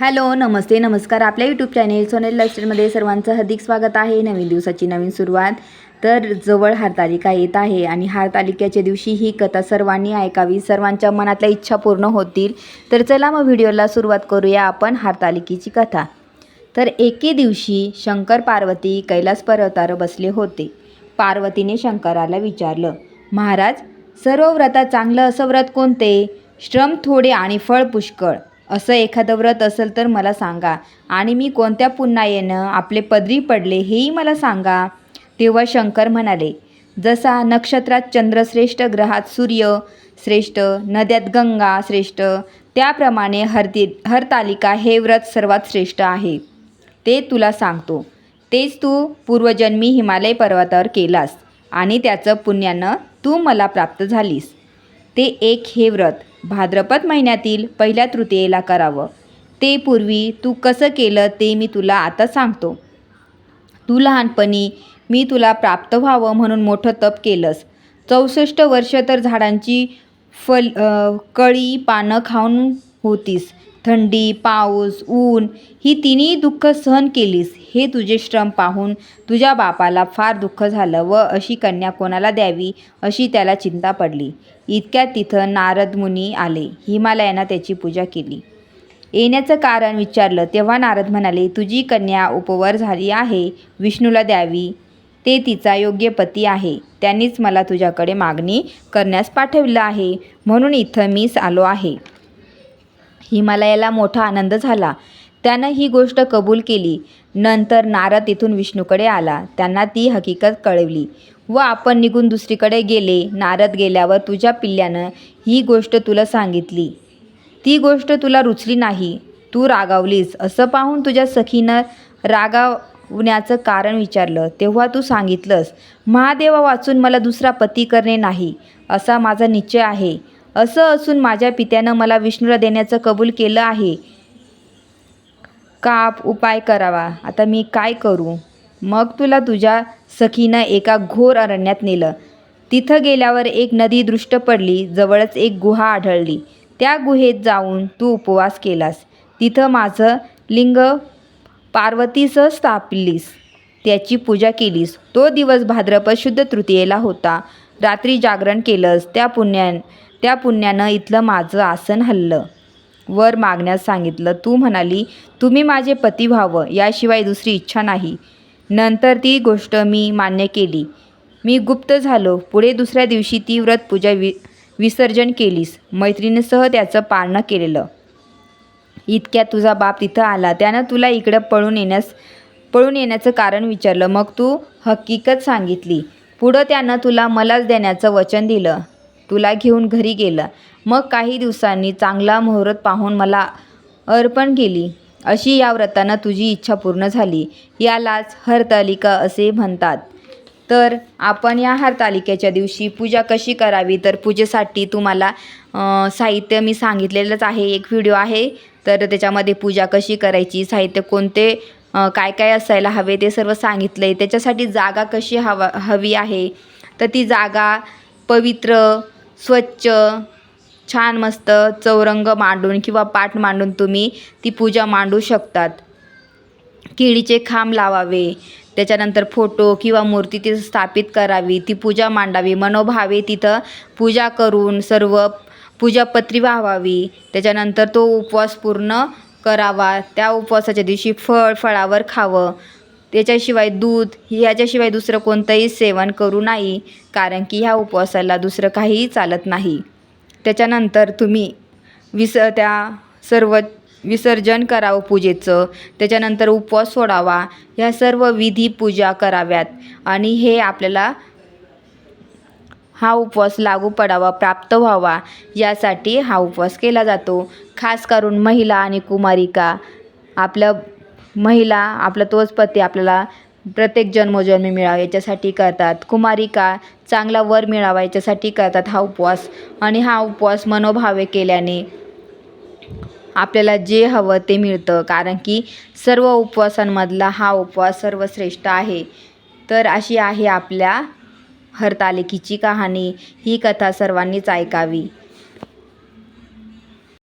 Hello नमस्ते नमस्कार. आपल्या YouTube channel सोनेल लाईफस्टाईलमध्ये सर्वांचं हार्दिक स्वागत आहे. नवीन दिवसाची नवीन सुरुवात. तर जवळ हारतालिका येत आहे आणि हारतालिकेच्या दिवशी ही कथा सर्वांनी ऐकावी सर्वांच्या मनातल्या इच्छा पूर्ण होतील. तर चला मग व्हिडिओला सुरुवात करूया आपण हारतालिकेची कथा. तर एके दिवशी शंकर पार्वती कैलास पर्वतावर बसले होते. पार्वतीने शंकराला विचारलं महाराज सर्व व्रतात चांगलं असं व्रत कोणते? श्रम थोडे आणि फळ पुष्कळ. असं एखादं व्रत असेल तर मला सांगा. आणि मी कोणत्या पुन्हा येणं आपले पदरी पडले हेही मला सांगा. तेव्हा शंकर म्हणाले जसा नक्षत्रात चंद्र श्रेष्ठ ग्रहात सूर्य श्रेष्ठ नद्यात गंगा श्रेष्ठ त्याप्रमाणे हरती हरतालिका हे व्रत सर्वात श्रेष्ठ आहे. ते तुला सांगतो. तेच तू पूर्वजन्मी हिमालय पर्वतावर केलास आणि त्याचं पुण्यानं तू मला प्राप्त झालीस. ते एक हे व्रत. भाद्रपद महिन्यातील पहिल्या तृतीयेला करावं. ते पूर्वी तू कसं केलं ते मी तुला आता सांगतो. तू लहानपणी मी तुला प्राप्त व्हावं म्हणून मोठं तप केलंस. चौसष्ट वर्ष तर झाडांची फल कळी पानं खाऊन होतीस. थंडी पाऊस ऊन ही तिन्ही दुःख सहन केलीस. हे तुझे श्रम पाहून तुझ्या बापाला फार दुःख झालं व अशी कन्या कोणाला द्यावी अशी त्याला चिंता पडली. इतक्यात तिथं नारद मुनी आले. हिमालयानं त्याची पूजा केली. येण्याचं कारण विचारलं तेव्हा नारद म्हणाले तुझी कन्या उपवर झाली आहे विष्णूला द्यावी. ते तिचा योग्य पती आहे. त्यांनीच मला तुझ्याकडे मागणी करण्यास पाठविलं आहे. म्हणून इथं मीच आलो आहे. हिमालयाला मोठा आनंद झाला. त्यानं ही गोष्ट कबूल केली. नंतर नारद तिथून विष्णूकडे आला. त्यांना ती हकीकत कळवली. व आपण निघून दुसरीकडे गेले. नारद गेल्यावर तुझ्या पिल्ल्यानं ही गोष्ट तुला सांगितली. ती गोष्ट तुला रुचली नाही. तू रागावलीस. असं पाहून तुझ्या सखीनं रागावण्याचं कारण विचारलं. तेव्हा तू सांगितलंस महादेवा वाचून मला दुसरा पती करणे नाही. असा माझा निश्चय आहे. असं असून माझ्या पित्यानं मला विष्णूला देण्याचं कबूल केलं आहे. काप उपाय करावा. आता मी काय करू? मग तुला तुझ्या सखीनं एका घोर अरण्यात नेलं. तिथं गेल्यावर एक नदी दृष्ट पडली जवळच एक गुहा आढळली. त्या गुहेत जाऊन तू उपवास केलास. तिथं माझं लिंग पार्वतीसह स्थापलीस. त्याची पूजा केलीस. तो दिवस भाद्रपद शुद्ध तृतीयेला होता. रात्री जागरण केलंस त्या पुण्या त्या पुण्यानं इथलं माझं आसन हल्लं. वर मागण्यास सांगितलं तू म्हणाली तुम्ही माझे पती व्हावं याशिवाय दुसरी इच्छा नाही. नंतर ती गोष्ट मी मान्य केली. मी गुप्त झालो. पुढे दुसऱ्या दिवशी ती व्रत पूजा वि विसर्जन केलीस. मैत्रिणीसह त्याचं पाळणं केलेलं. इतक्यात तुझा बाप तिथं आला. त्यानं तुला इकडं पळून येण्यास पळून येण्याचं कारण विचारलं. मग तू हकीकत सांगितली. पुढं त्यानं तुला मलाच देण्याचं वचन दिलं. तुला घेऊन घरी गेलं. मग काही दिवसांनी चांगला मुहूर्त पाहून मला अर्पण केली. अशी या व्रतानं तुझी इच्छा पूर्ण झाली. यालाच हरतालिका असे म्हणतात. तर आपण या हरतालिकेच्या दिवशी पूजा कशी करावी? तर पूजेसाठी तुम्हाला साहित्य मी सांगितलेलंच आहे. एक व्हिडिओ आहे. तर त्याच्यामध्ये पूजा कशी करायची? साहित्य कोणते काय काय असायला हवे ते सर्व सांगितलं आहे त्याच्यासाठी जागा कशी हवा हवी आहे? तर ती जागा पवित्र स्वच्छ छान मस्त चौरंग मांडून किंवा पाट मांडून तुम्ही ती पूजा मांडू शकतात. केळीचे खांब लावावे. त्याच्यानंतर फोटो किंवा मूर्ती तिथं स्थापित करावी. ती पूजा मांडावी. मनोभावे तिथं पूजा करून सर्व पूजापत्री व्हावावी त्याच्यानंतर तो उपवास पूर्ण करावा त्या उपवासाच्या दिवशी फळ फळावर खावं. त्याच्याशिवाय दूध ह्याच्याशिवाय दुसरं कोणतंही सेवन करू नाही कारण की ह्या उपवासाला दुसरं काहीही चालत नाही. त्याच्यानंतर तुम्ही विस त्या सर्व विसर्जन करावं पूजेचं. त्याच्यानंतर उपवास सोडावा. ह्या सर्व विधी पूजा कराव्यात. आणि हे आपल्याला हा उपवास लागू पडावा प्राप्त व्हावा यासाठी हा उपवास केला जातो. खास करून महिला आणि कुमारिका. आपलं महिला आपला तोच पती आपल्याला प्रत्येक जन्मोजन्मी मिळावा याच्यासाठी करतात. कुमारिका चांगला वर मिळावा याच्यासाठी करतात हा उपवास. आणि हा उपवास मनोभावे केल्याने आपल्याला जे हवं ते मिळतं. कारण की सर्व उपवासांमधला हा उपवास सर्वश्रेष्ठ आहे. तर अशी आहे आपल्या हरतालिकेची कहाणी ही कथा सर्वांनीच ऐकावी.